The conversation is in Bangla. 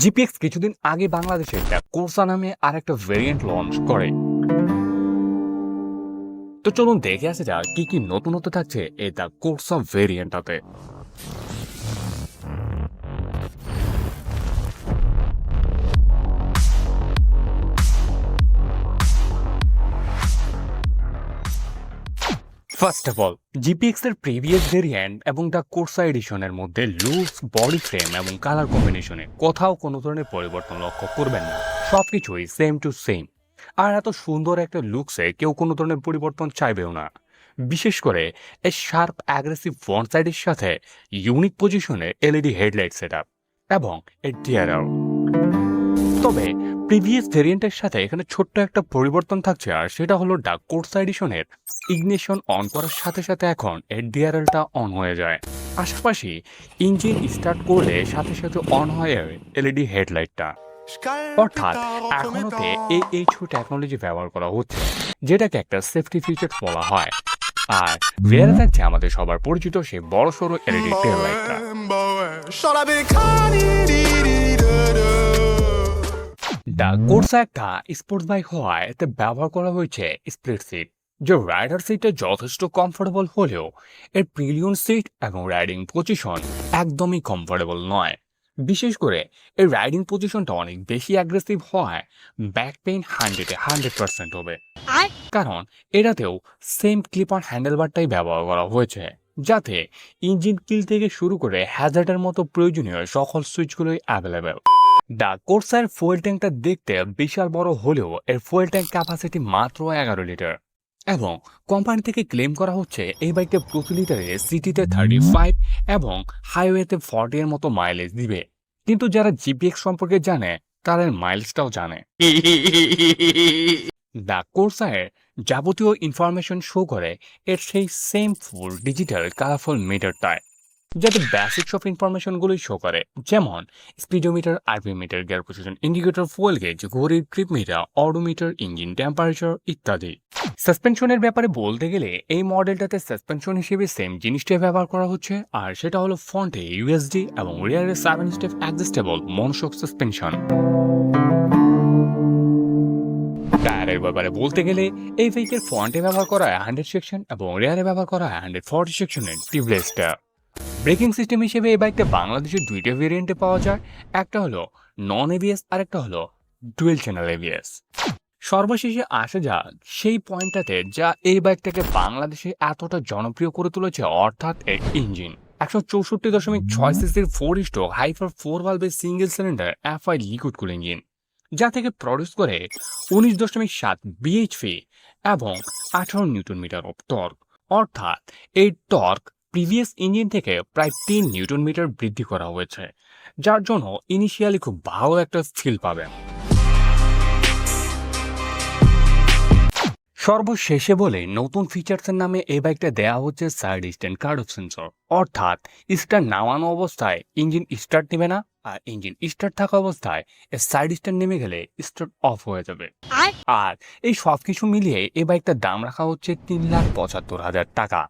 জিপিএক্স কিছুদিন আগে বাংলাদেশে কোর্সা নামে আর একটা ভেরিয়েন্ট লঞ্চ করে। তো চলুন দেখে আসে যা কি কি নতুনত্ব থাকছে এই দ্য কোর্সা ভেরিয়েন্টটাতে ফার্স্ট অফ অল জিপিএক্স এর প্রিভিয়াস ভেরিয়েন্ট এবং দ্য কোর্সা এডিশনের মধ্যে লুকস বডি ফ্রেম এবং কালার কম্বিনেশনে কোথাও কোনো ধরনের পরিবর্তন লক্ষ্য করবেন না। সবকিছুই সেম টু সেম আর এত সুন্দর একটা লুকসে কেউ কোনো ধরনের পরিবর্তন চাইবেও না। বিশেষ করে এই শার্প অ্যাগ্রেসিভ ফ্রন্ট সাইডের সাথে ইউনিক পজিশনে এলইডি হেডলাইট সেট এবং এর ডিআরএল তবে প্রিভিয়াস ভেরিয়েন্টের সাথে এখানে ছোট্ট একটা পরিবর্তন থাকছে, আর সেটা হলো ডাক কোর্সা এডিশনের ইগনিশন অন করার সাথে সাথে এখন এর ডিআরএলটা অন হয়ে যায়। পাশাপাশি ইঞ্জিন স্টার্ট করলে সাথে সাথে অন হয়ে এলইডি হেডলাইটটা অর্থাৎ এখনোতে এই এইচ টেকনোলজি ব্যবহার করা হচ্ছে, যেটাকে একটা সেফটি ফিচার বলা হয়। আর রিয়ারে থাকছে আমাদের সবার পরিচিত সেই বড় সড়ো এলইডি টেল লাইটটা দ্য কোর্সা একটা স্পোর্টস বাইক হওয়ায় এতে ব্যবহার করা হয়েছে স্প্লিট সিট যে রাইডার সিটটা যথেষ্ট কমফোর্টেবল হলেও এর প্রিলিয়ন সিট এবং রাইডিং পজিশন একদমই কমফোর্টেবল নয় বিশেষ করে এই রাইডিং পজিশনটা অনেক বেশি অ্যাগ্রেসিভ হওয়ায় ব্যাক পেইন হান্ড্রেডে হান্ড্রেড পার্সেন্ট হবে কারণ এটাতেও সেম ক্লিপ অন হ্যান্ডেলবারটাই ব্যবহার করা হয়েছে যাতে ইঞ্জিন কিল থেকে শুরু করে হ্যাজার্ডের মতো প্রয়োজনীয় সকল সুইচগুলোই অ্যাভেলেবেল দ্য কোর্সার ফুয়েল ট্যাঙ্কটা দেখতে বিশাল বড় হলেও এর ফুয়েল ট্যাঙ্ক ক্যাপাসিটি মাত্র এগারো লিটার এবং কোম্পানি থেকে ক্লেম করা হচ্ছে এই বাইকটা প্রতি লিটারে সিটিতে থার্টি ফাইভ এবং হাইওয়েতে ফর্টি এর মতো মাইলেজ দিবে। কিন্তু যারা জিপিএক্স সম্পর্কে জানে, তাদের মাইলেজটাও জানে। দ্য কোর্সায়ের যাবতীয় ইনফরমেশন শো করে এর সেই সেম ফুল ডিজিটাল কালারফুল মিটারটায় যাতে বেসিক্স অফ ইনফরমেশনগুলোই শো করে। যেমন speedometer RP meter gear position indicator fuel gauge ঘড়ির trip meter odometer engine temperature ইত্যাদি। সাসপেনশনের ব্যাপারে বলতে গেলে এই মডেলটাতে সাসপেনশন হিসেবে সেম জিনিসটাই ব্যবহার করা হচ্ছে, আর সেটা হলো ফ্রন্টে ইউএসডি এবং রিয়ারে seven step adjustable monoshock suspension টায়ারের ব্যাপারে বলতে গেলে এই বাইকের ফ্রন্টে ব্যবহার করা হয় হান্ড্রেড সেকশন এবং রেয়ারে ব্যবহার করা হয় হান্ড্রেড ফর্টি সেকশনের টিউবলেসটা ব্রেকিং সিস্টেম হিসেবে এই বাইকটা বাংলাদেশের দুইটা ভেরিয়েন্টে পাওয়া যায়। একটা হলো নন এভিএস আর একটা হলো ডুয়েল চ্যানেল এভিএস সর্বশেষে আসা যাক সেই পয়েন্টটাতে যা এই বাইকটাকে বাংলাদেশে এতটা জনপ্রিয় করে তুলেছে, অর্থাৎ এর ইঞ্জিন একশো চৌষট্টি দশমিক ছয় সিসির ফোর স্ট্রোক হাইফার four ভালভের single cylinder FI liquid cool engine যা থেকে প্রডিউস করে উনিশ দশমিক সাত বিএইচপি এবং আঠারো নিউটন মিটার অফ টর্ক অর্থাৎ এই টর্ক প্রিভিয়াস ইঞ্জিন থেকে প্রায় তিন নিউটন মিটার বৃদ্ধি করা হয়েছে যার জন্য ইনিশিয়ালি খুব ভালো একটা ফিল পাবেন। সর্বশেষে বলে নতুন ফিচার্সের নামে এই বাইকটা দেয়া হচ্ছে সাইড স্ট্যান্ড কার্ড সেন্সর অর্থাৎ স্টার্ট নামানো অবস্থায় ইঞ্জিন স্টার্ট নেবে না আর ইঞ্জিন স্টার্ট থাকা অবস্থায় এর সাইড স্ট্যান্ড নেমে গেলে স্টার্ট অফ হয়ে যাবে। আর? এই সব কিছু মিলিয়ে এই বাইকটার দাম রাখা হচ্ছে তিন লাখ পঁচাত্তর হাজার টাকা।